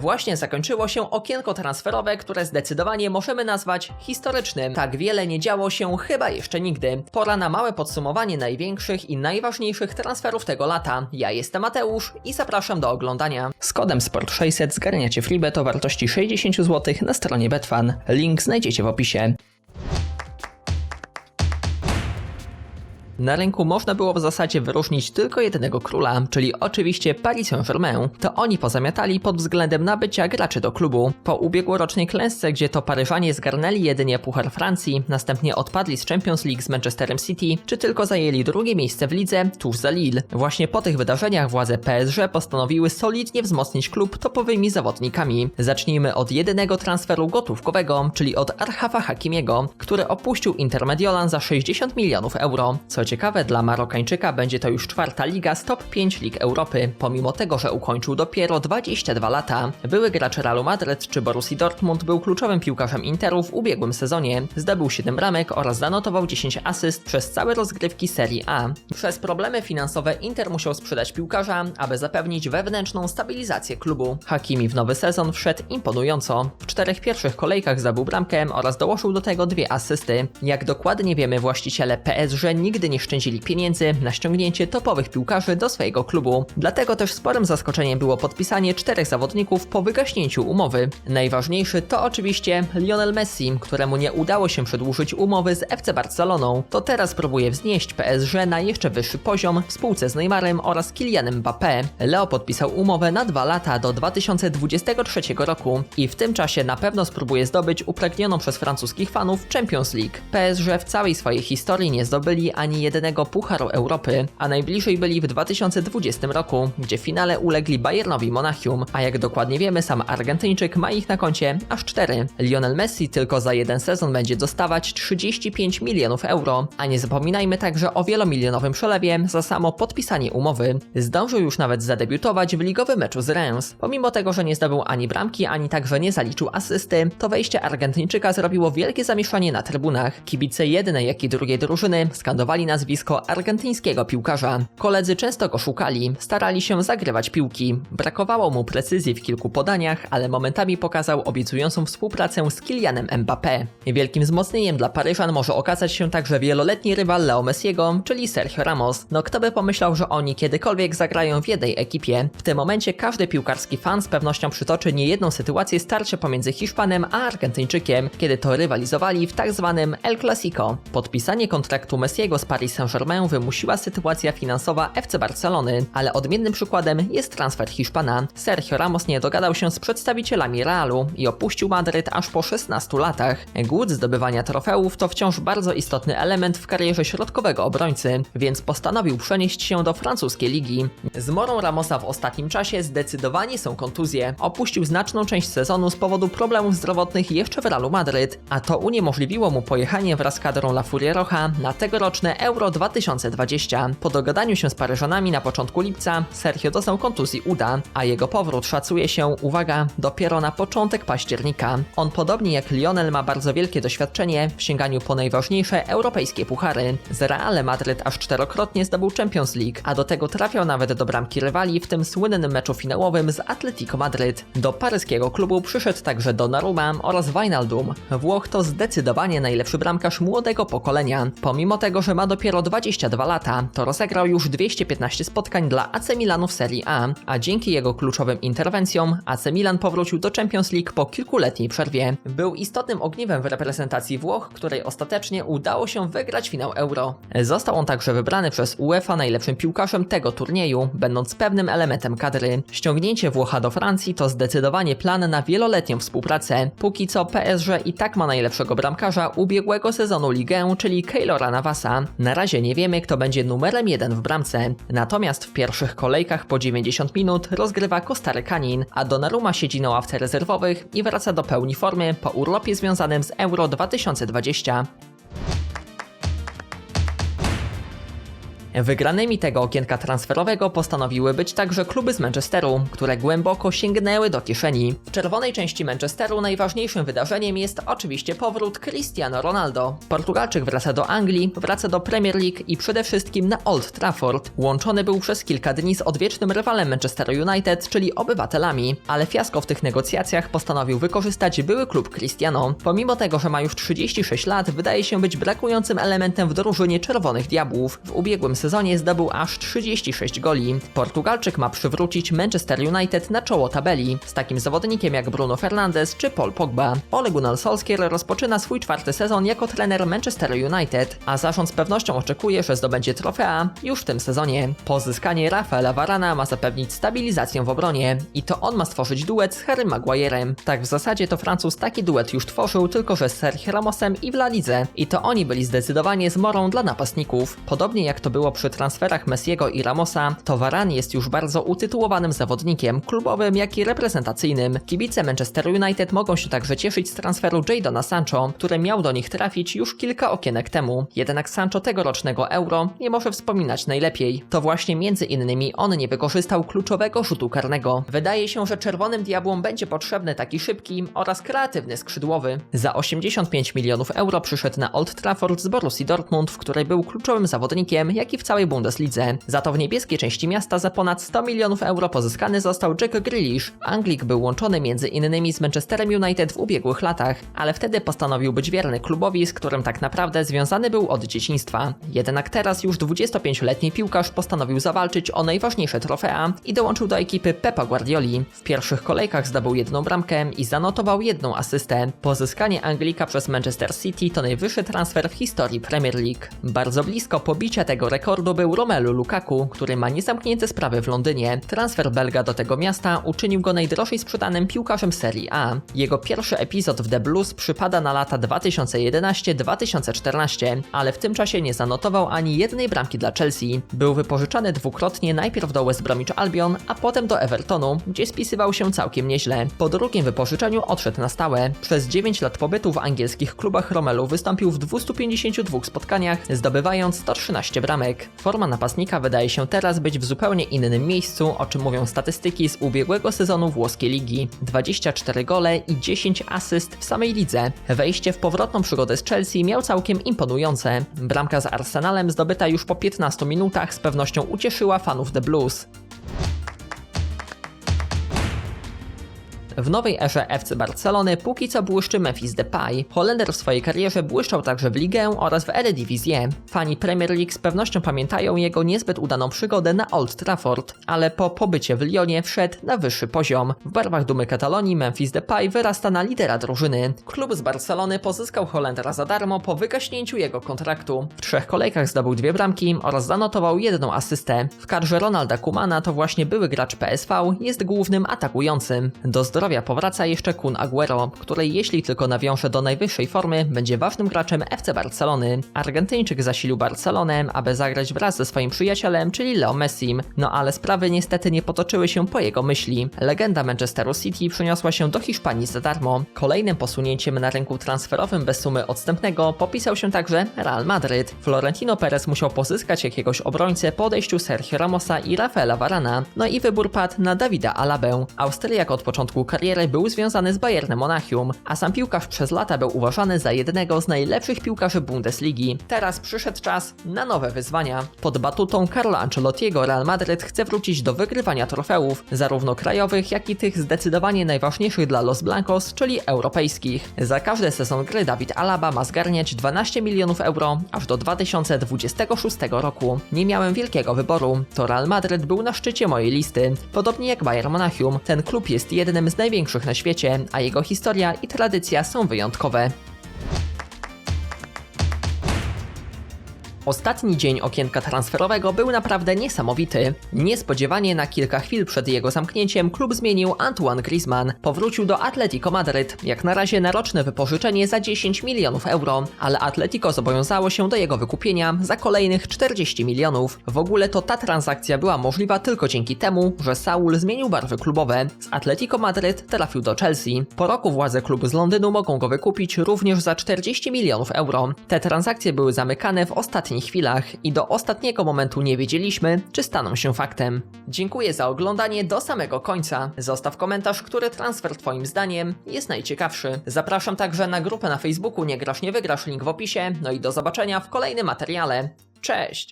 Właśnie zakończyło się okienko transferowe, które zdecydowanie możemy nazwać historycznym. Tak wiele nie działo się chyba jeszcze nigdy. Pora na małe podsumowanie największych i najważniejszych transferów tego lata. Ja jestem Mateusz i zapraszam do oglądania. Z kodem SPORT600 zgarniacie freebet o wartości 60 zł na stronie Betfan. Link znajdziecie w opisie. Na rynku można było w zasadzie wyróżnić tylko jednego króla, czyli oczywiście Paris Saint-Germain. To oni pozamiatali pod względem nabycia graczy do klubu. Po ubiegłorocznej klęsce, gdzie to Paryżanie zgarnęli jedynie Puchar Francji, następnie odpadli z Champions League z Manchesterem City, czy tylko zajęli drugie miejsce w lidze tuż za Lille. Właśnie po tych wydarzeniach władze PSG postanowiły solidnie wzmocnić klub topowymi zawodnikami. Zacznijmy od jedynego transferu gotówkowego, czyli od Arhafa Hakimiego, który opuścił Intermediolan za 60 milionów euro. Co ciekawe, dla Marokańczyka będzie to już czwarta liga z top 5 lig Europy, pomimo tego, że ukończył dopiero 22 lata. Były gracz Realu Madryt czy Borussii Dortmund był kluczowym piłkarzem Interu w ubiegłym sezonie. Zdobył 7 bramek oraz zanotował 10 asyst przez całe rozgrywki Serie A. Przez problemy finansowe Inter musiał sprzedać piłkarza, aby zapewnić wewnętrzną stabilizację klubu. Hakimi w nowy sezon wszedł imponująco. W czterech pierwszych kolejkach zdobył bramkę oraz dołożył do tego dwie asysty. Jak dokładnie wiemy, właściciele PSG nigdy nie szczędzili pieniędzy na ściągnięcie topowych piłkarzy do swojego klubu. Dlatego też sporym zaskoczeniem było podpisanie czterech zawodników po wygaśnięciu umowy. Najważniejszy to oczywiście Lionel Messi, któremu nie udało się przedłużyć umowy z FC Barceloną. To teraz próbuje wznieść PSG na jeszcze wyższy poziom w spółce z Neymarem oraz Kylianem Mbappé. Leo podpisał umowę na dwa lata do 2023 roku i w tym czasie na pewno spróbuje zdobyć upragnioną przez francuskich fanów Champions League. PSG w całej swojej historii nie zdobyli ani jedynego Pucharu Europy, a najbliżej byli w 2020 roku, gdzie w finale ulegli Bayernowi Monachium, a jak dokładnie wiemy, sam Argentyńczyk ma ich na koncie aż 4. Lionel Messi tylko za jeden sezon będzie dostawać 35 milionów euro, a nie zapominajmy także o wielomilionowym przelewie za samo podpisanie umowy. Zdążył już nawet zadebiutować w ligowym meczu z Reims. Pomimo tego, że nie zdobył ani bramki, ani także nie zaliczył asysty, to wejście Argentyńczyka zrobiło wielkie zamieszanie na trybunach. Kibice jednej jak i drugiej drużyny skandowali nazwisko argentyńskiego piłkarza. Koledzy często go szukali, starali się zagrywać piłki. Brakowało mu precyzji w kilku podaniach, ale momentami pokazał obiecującą współpracę z Kylianem Mbappé. Wielkim wzmocnieniem dla Paryżan może okazać się także wieloletni rywal Leo Messiego, czyli Sergio Ramos. No kto by pomyślał, że oni kiedykolwiek zagrają w jednej ekipie? W tym momencie każdy piłkarski fan z pewnością przytoczy niejedną sytuację starcia pomiędzy Hiszpanem a Argentyńczykiem, kiedy to rywalizowali w tak zwanym El Clasico. Podpisanie kontraktu Messiego z Paris Saint-Germain wymusiła sytuacja finansowa FC Barcelony, ale odmiennym przykładem jest transfer Hiszpana. Sergio Ramos nie dogadał się z przedstawicielami Realu i opuścił Madryt aż po 16 latach. Głód zdobywania trofeów to wciąż bardzo istotny element w karierze środkowego obrońcy, więc postanowił przenieść się do francuskiej ligi. Z morą Ramosa w ostatnim czasie zdecydowanie są kontuzje. Opuścił znaczną część sezonu z powodu problemów zdrowotnych jeszcze w Realu Madryt, a to uniemożliwiło mu pojechanie wraz z kadrą La Furia Roja na tegoroczne Euro 2020. Po dogadaniu się z Paryżanami na początku lipca, Sergio dostał kontuzji uda, a jego powrót szacuje się, uwaga, dopiero na początek października. On podobnie jak Lionel ma bardzo wielkie doświadczenie w sięganiu po najważniejsze europejskie puchary. Z Realem Madryt aż czterokrotnie zdobył Champions League, a do tego trafiał nawet do bramki rywali w tym słynnym meczu finałowym z Atletico Madryt. Do paryskiego klubu przyszedł także Donnarumma oraz Wijnaldum. Włoch to zdecydowanie najlepszy bramkarz młodego pokolenia. Pomimo tego, że ma dopiero 22 lata, to rozegrał już 215 spotkań dla AC Milanu w Serie A, a dzięki jego kluczowym interwencjom AC Milan powrócił do Champions League po kilkuletniej przerwie. Był istotnym ogniwem w reprezentacji Włoch, której ostatecznie udało się wygrać finał Euro. Został on także wybrany przez UEFA najlepszym piłkarzem tego turnieju, będąc pewnym elementem kadry. Ściągnięcie Włocha do Francji to zdecydowanie plan na wieloletnią współpracę. Póki co PSG i tak ma najlepszego bramkarza ubiegłego sezonu ligę, czyli Keylora Navasa. Na razie nie wiemy, kto będzie numerem jeden w bramce. Natomiast w pierwszych kolejkach po 90 minut rozgrywa Kostarykanin, a Donnarumma siedzi na ławce rezerwowych i wraca do pełni formy po urlopie związanym z Euro 2020. Wygranymi tego okienka transferowego postanowiły być także kluby z Manchesteru, które głęboko sięgnęły do kieszeni. W czerwonej części Manchesteru najważniejszym wydarzeniem jest oczywiście powrót Cristiano Ronaldo. Portugalczyk wraca do Anglii, wraca do Premier League i przede wszystkim na Old Trafford. Łączony był przez kilka dni z odwiecznym rywalem Manchester United, czyli obywatelami, ale fiasko w tych negocjacjach postanowił wykorzystać były klub Cristiano. Pomimo tego, że ma już 36 lat, wydaje się być brakującym elementem w drużynie Czerwonych Diabłów. W ubiegłym sezonie zdobył aż 36 goli. Portugalczyk ma przywrócić Manchester United na czoło tabeli, z takim zawodnikiem jak Bruno Fernandes czy Paul Pogba. Ole Gunnar Solskjaer rozpoczyna swój czwarty sezon jako trener Manchester United, a zarząd z pewnością oczekuje, że zdobędzie trofea już w tym sezonie. Pozyskanie Rafaela Varana ma zapewnić stabilizację w obronie i to on ma stworzyć duet z Harry Maguirem. Tak w zasadzie to Francuz taki duet już tworzył, tylko że z Sergio Ramosem i w La Lidze. I to oni byli zdecydowanie zmorą dla napastników. Podobnie jak to było przy transferach Messiego i Ramosa, to jest już bardzo utytułowanym zawodnikiem, klubowym jak i reprezentacyjnym. Kibice Manchester United mogą się także cieszyć z transferu Jadona Sancho, który miał do nich trafić już kilka okienek temu. Jednak Sancho tegorocznego Euro nie może wspominać najlepiej. To właśnie między innymi on nie wykorzystał kluczowego rzutu karnego. Wydaje się, że Czerwonym Diabłom będzie potrzebny taki szybki oraz kreatywny skrzydłowy. Za 85 milionów euro przyszedł na Old Trafford z Borussii Dortmund, w której był kluczowym zawodnikiem, jak i w całej Bundeslidze. Za to w niebieskiej części miasta za ponad 100 milionów euro pozyskany został Jack Grealish. Anglik był łączony między innymi z Manchesterem United w ubiegłych latach, ale wtedy postanowił być wierny klubowi, z którym tak naprawdę związany był od dzieciństwa. Jednak teraz już 25-letni piłkarz postanowił zawalczyć o najważniejsze trofea i dołączył do ekipy Pepa Guardioli. W pierwszych kolejkach zdobył jedną bramkę i zanotował jedną asystę. Pozyskanie Anglika przez Manchester City to najwyższy transfer w historii Premier League. Bardzo blisko pobicia tego rekordu był Romelu Lukaku, który ma niezamknięte sprawy w Londynie. Transfer Belga do tego miasta uczynił go najdrożej sprzedanym piłkarzem Serie A. Jego pierwszy epizod w The Blues przypada na lata 2011-2014, ale w tym czasie nie zanotował ani jednej bramki dla Chelsea. Był wypożyczany dwukrotnie najpierw do West Bromwich Albion, a potem do Evertonu, gdzie spisywał się całkiem nieźle. Po drugim wypożyczeniu odszedł na stałe. Przez 9 lat pobytu w angielskich klubach Romelu wystąpił w 252 spotkaniach, zdobywając 113 bramek. Forma napastnika wydaje się teraz być w zupełnie innym miejscu, o czym mówią statystyki z ubiegłego sezonu włoskiej ligi. 24 gole i 10 asyst w samej lidze. Wejście w powrotną przygodę z Chelsea miał całkiem imponujące. Bramka z Arsenalem zdobyta już po 15 minutach z pewnością ucieszyła fanów The Blues. W nowej erze FC Barcelony póki co błyszczy Memphis Depay. Holender w swojej karierze błyszczał także w Ligę oraz w Eredivisie. Fani Premier League z pewnością pamiętają jego niezbyt udaną przygodę na Old Trafford, ale po pobycie w Lyonie wszedł na wyższy poziom. W barwach dumy Katalonii Memphis Depay wyrasta na lidera drużyny. Klub z Barcelony pozyskał Holendera za darmo po wygaśnięciu jego kontraktu. W trzech kolejkach zdobył dwie bramki oraz zanotował jedną asystę. W kadrze Ronalda Kumana to właśnie były gracz PSV jest głównym atakującym. Do zdrowia powraca jeszcze Kun Aguero, której jeśli tylko nawiąże do najwyższej formy, będzie ważnym graczem FC Barcelony. Argentyńczyk zasilił Barcelonę, aby zagrać wraz ze swoim przyjacielem, czyli Leo Messim. No ale sprawy niestety nie potoczyły się po jego myśli. Legenda Manchesteru City przeniosła się do Hiszpanii za darmo. Kolejnym posunięciem na rynku transferowym bez sumy odstępnego popisał się także Real Madryt. Florentino Perez musiał pozyskać jakiegoś obrońcę po odejściu Sergio Ramosa i Rafaela Varana. No i wybór padł na Davida Alabę. Austriak od początku kariery był związany z Bayernem Monachium, a sam piłkarz przez lata był uważany za jednego z najlepszych piłkarzy Bundesligi. Teraz przyszedł czas na nowe wyzwania. Pod batutą Carlo Ancelottiego Real Madryt chce wrócić do wygrywania trofeów, zarówno krajowych, jak i tych zdecydowanie najważniejszych dla Los Blancos, czyli europejskich. Za każdy sezon gry David Alaba ma zgarniać 12 milionów euro aż do 2026 roku. Nie miałem wielkiego wyboru, to Real Madryt był na szczycie mojej listy. Podobnie jak Bayern Monachium, ten klub jest jednym z największych na świecie, a jego historia i tradycja są wyjątkowe. Ostatni dzień okienka transferowego był naprawdę niesamowity. Niespodziewanie na kilka chwil przed jego zamknięciem klub zmienił Antoine Griezmann. Powrócił do Atletico Madryt, jak na razie na roczne wypożyczenie za 10 milionów euro, ale Atletico zobowiązało się do jego wykupienia za kolejnych 40 milionów. W ogóle to ta transakcja była możliwa tylko dzięki temu, że Saul zmienił barwy klubowe. Z Atletico Madryt trafił do Chelsea. Po roku władze klubu z Londynu mogą go wykupić również za 40 milionów euro. Te transakcje były zamykane w ostatnim ostatnich chwilach i do ostatniego momentu nie wiedzieliśmy, czy staną się faktem. Dziękuję za oglądanie do samego końca. Zostaw komentarz, który transfer Twoim zdaniem jest najciekawszy. Zapraszam także na grupę na Facebooku Nie Grasz Nie Wygrasz, link w opisie. No i do zobaczenia w kolejnym materiale. Cześć!